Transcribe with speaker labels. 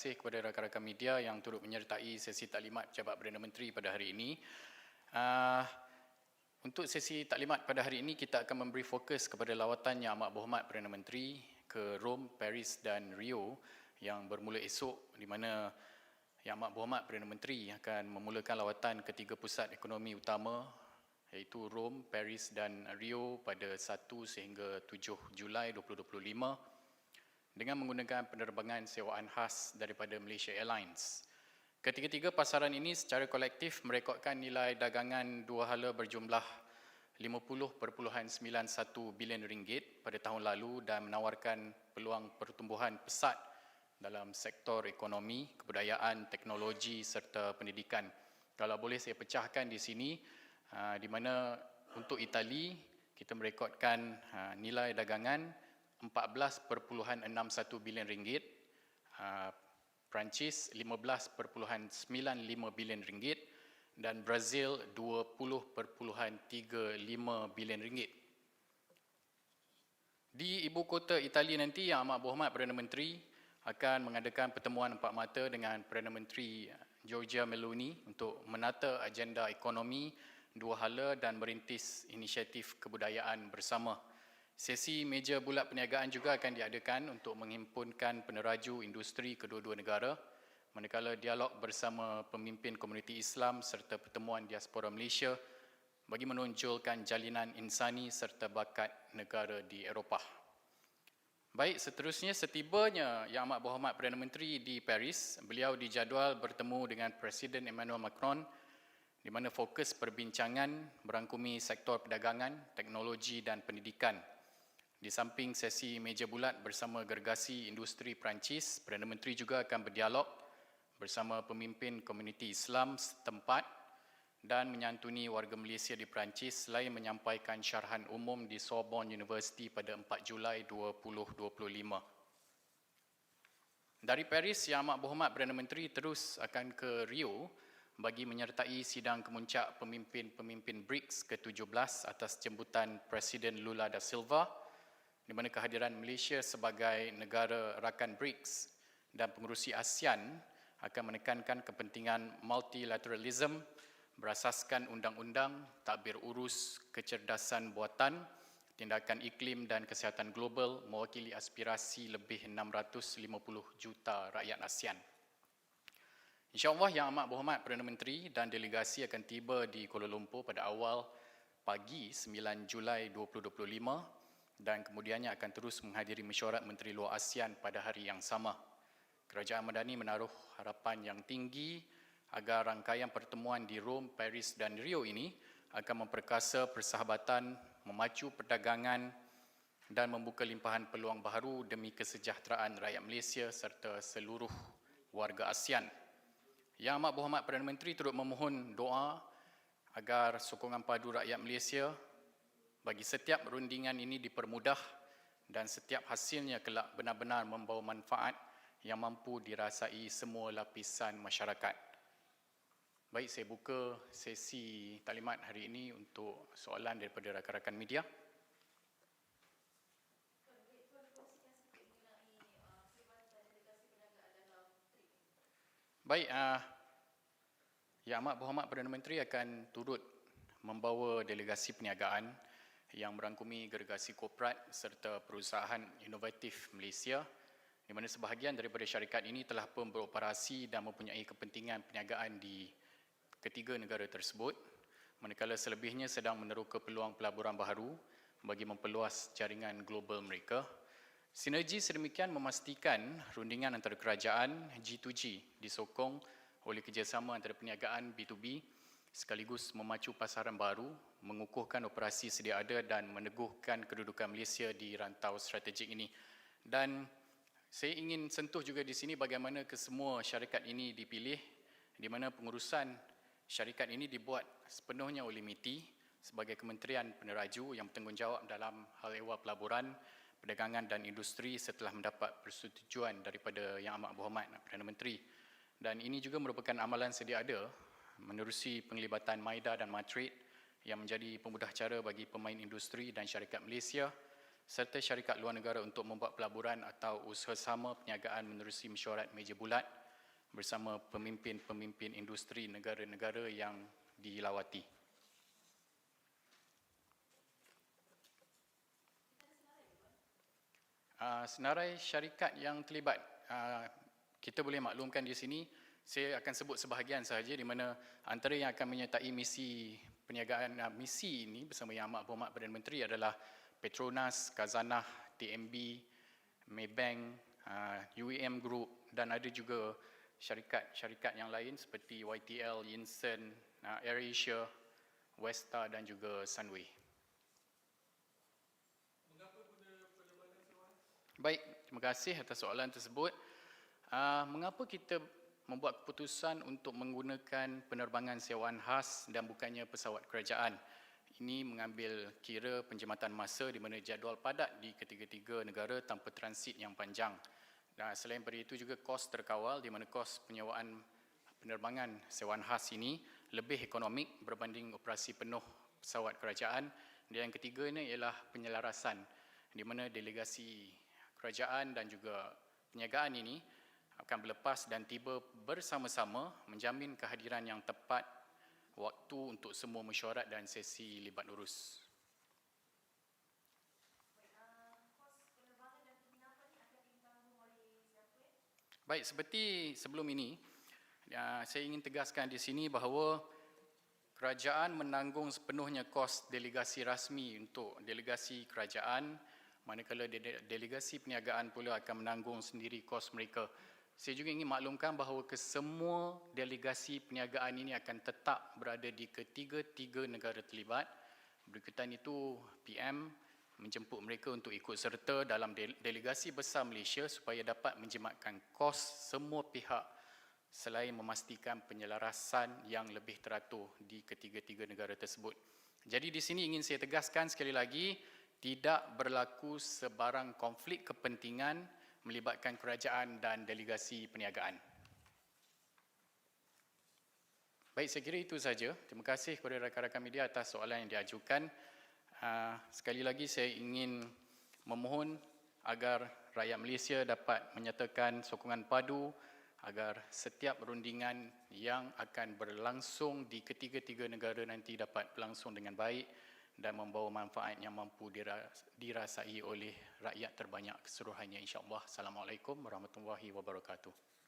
Speaker 1: kasih kepada rakan-rakan media yang turut menyertai sesi taklimat Pejabat Perdana Menteri pada hari ini. Uh, untuk sesi taklimat pada hari ini, kita akan memberi fokus kepada lawatan Yang Amat Berhormat Perdana Menteri ke Rome, Paris dan Rio yang bermula esok di mana Yang Amat Berhormat Perdana Menteri akan memulakan lawatan ketiga pusat ekonomi utama iaitu Rome, Paris dan Rio pada 1 sehingga 7 Julai 2025 dengan menggunakan penerbangan sewaan khas daripada Malaysia Airlines. Ketiga-tiga pasaran ini secara kolektif merekodkan nilai dagangan dua hala berjumlah 50.91 bilion ringgit pada tahun lalu dan menawarkan peluang pertumbuhan pesat dalam sektor ekonomi, kebudayaan, teknologi serta pendidikan. Kalau boleh saya pecahkan di sini, ah, di mana untuk Itali kita merekodkan ah, nilai dagangan 14.61 bilion ringgit, uh, Perancis 15.95 bilion ringgit dan Brazil 20.35 bilion ringgit. Di ibu kota Itali nanti Yang Amat Berhormat Perdana Menteri akan mengadakan pertemuan empat mata dengan Perdana Menteri Giorgia Meloni untuk menata agenda ekonomi dua hala dan merintis inisiatif kebudayaan bersama. Sesi meja bulat perniagaan juga akan diadakan untuk menghimpunkan peneraju industri kedua-dua negara manakala dialog bersama pemimpin komuniti Islam serta pertemuan diaspora Malaysia bagi menonjolkan jalinan insani serta bakat negara di Eropah. Baik, seterusnya setibanya Yang Amat Berhormat Perdana Menteri di Paris, beliau dijadual bertemu dengan Presiden Emmanuel Macron di mana fokus perbincangan berangkumi sektor perdagangan, teknologi dan pendidikan. Di samping sesi meja bulat bersama gergasi industri Perancis, Perdana Menteri juga akan berdialog bersama pemimpin komuniti Islam setempat dan menyantuni warga Malaysia di Perancis selain menyampaikan syarahan umum di Sorbonne University pada 4 Julai 2025. Dari Paris, Yang Amat Berhormat Perdana Menteri terus akan ke Rio bagi menyertai sidang kemuncak pemimpin-pemimpin BRICS ke-17 atas jemputan Presiden Lula da Silva di mana kehadiran Malaysia sebagai negara rakan BRICS dan pengurusi ASEAN akan menekankan kepentingan multilateralism berasaskan undang-undang, takbir urus, kecerdasan buatan, tindakan iklim dan kesihatan global mewakili aspirasi lebih 650 juta rakyat ASEAN. InsyaAllah Yang Amat Berhormat Perdana Menteri dan delegasi akan tiba di Kuala Lumpur pada awal pagi 9 Julai 2025 dan kemudiannya akan terus menghadiri mesyuarat Menteri Luar ASEAN pada hari yang sama. Kerajaan Madani menaruh harapan yang tinggi agar rangkaian pertemuan di Rome, Paris dan Rio ini akan memperkasa persahabatan, memacu perdagangan dan membuka limpahan peluang baru demi kesejahteraan rakyat Malaysia serta seluruh warga ASEAN. Yang Amat Berhormat Perdana Menteri turut memohon doa agar sokongan padu rakyat Malaysia bagi setiap rundingan ini dipermudah dan setiap hasilnya kelak benar-benar membawa manfaat yang mampu dirasai semua lapisan masyarakat. Baik, saya buka sesi taklimat hari ini untuk soalan daripada rakan-rakan media. Baik, uh, Yang Amat Berhormat Perdana Menteri akan turut membawa delegasi perniagaan yang merangkumi gergasi korporat serta perusahaan inovatif Malaysia di mana sebahagian daripada syarikat ini telah pun beroperasi dan mempunyai kepentingan perniagaan di ketiga negara tersebut manakala selebihnya sedang meneroka peluang pelaburan baharu bagi memperluas jaringan global mereka. Sinergi sedemikian memastikan rundingan antara kerajaan G2G disokong oleh kerjasama antara perniagaan B2B sekaligus memacu pasaran baru, mengukuhkan operasi sedia ada dan meneguhkan kedudukan Malaysia di rantau strategik ini. Dan saya ingin sentuh juga di sini bagaimana kesemua syarikat ini dipilih di mana pengurusan syarikat ini dibuat sepenuhnya oleh MITI sebagai Kementerian Peneraju yang bertanggungjawab dalam hal ehwal pelaburan, perdagangan dan industri setelah mendapat persetujuan daripada Yang Amat Berhormat Perdana Menteri. Dan ini juga merupakan amalan sedia ada menerusi penglibatan Maida dan Matrid yang menjadi pemudah cara bagi pemain industri dan syarikat Malaysia serta syarikat luar negara untuk membuat pelaburan atau usaha sama perniagaan menerusi mesyuarat meja bulat bersama pemimpin-pemimpin industri negara-negara yang dilawati. Uh, senarai syarikat yang terlibat, uh, kita boleh maklumkan di sini, saya akan sebut sebahagian sahaja di mana antara yang akan menyertai misi perniagaan uh, misi ini bersama Yang Amat Berhormat Perdana Menteri adalah Petronas, Khazanah, TMB, Maybank, uh, UEM Group dan ada juga syarikat-syarikat yang lain seperti YTL, Yinsen, uh, AirAsia, Westa dan juga Sunway. Baik, terima kasih atas soalan tersebut. Uh, mengapa kita membuat keputusan untuk menggunakan penerbangan sewaan khas dan bukannya pesawat kerajaan? Ini mengambil kira penjimatan masa di mana jadual padat di ketiga-tiga negara tanpa transit yang panjang. Dan selain daripada itu juga kos terkawal di mana kos penyewaan penerbangan sewaan khas ini lebih ekonomik berbanding operasi penuh pesawat kerajaan. Dan yang ketiga ini ialah penyelarasan di mana delegasi kerajaan dan juga perniagaan ini akan berlepas dan tiba bersama-sama menjamin kehadiran yang tepat waktu untuk semua mesyuarat dan sesi libat urus. Baik, seperti sebelum ini, ya, saya ingin tegaskan di sini bahawa kerajaan menanggung sepenuhnya kos delegasi rasmi untuk delegasi kerajaan manakala delegasi perniagaan pula akan menanggung sendiri kos mereka. Saya juga ingin maklumkan bahawa kesemua delegasi perniagaan ini akan tetap berada di ketiga-tiga negara terlibat. Berikutan itu, PM menjemput mereka untuk ikut serta dalam delegasi besar Malaysia supaya dapat menjimatkan kos semua pihak selain memastikan penyelarasan yang lebih teratur di ketiga-tiga negara tersebut. Jadi di sini ingin saya tegaskan sekali lagi, tidak berlaku sebarang konflik kepentingan melibatkan kerajaan dan delegasi perniagaan. Baik, saya kira itu saja. Terima kasih kepada rakan-rakan media atas soalan yang diajukan. Ah, sekali lagi saya ingin memohon agar rakyat Malaysia dapat menyatakan sokongan padu agar setiap rundingan yang akan berlangsung di ketiga-tiga negara nanti dapat berlangsung dengan baik dan membawa manfaat yang mampu dirasai oleh rakyat terbanyak keseluruhannya insyaAllah. Assalamualaikum warahmatullahi wabarakatuh.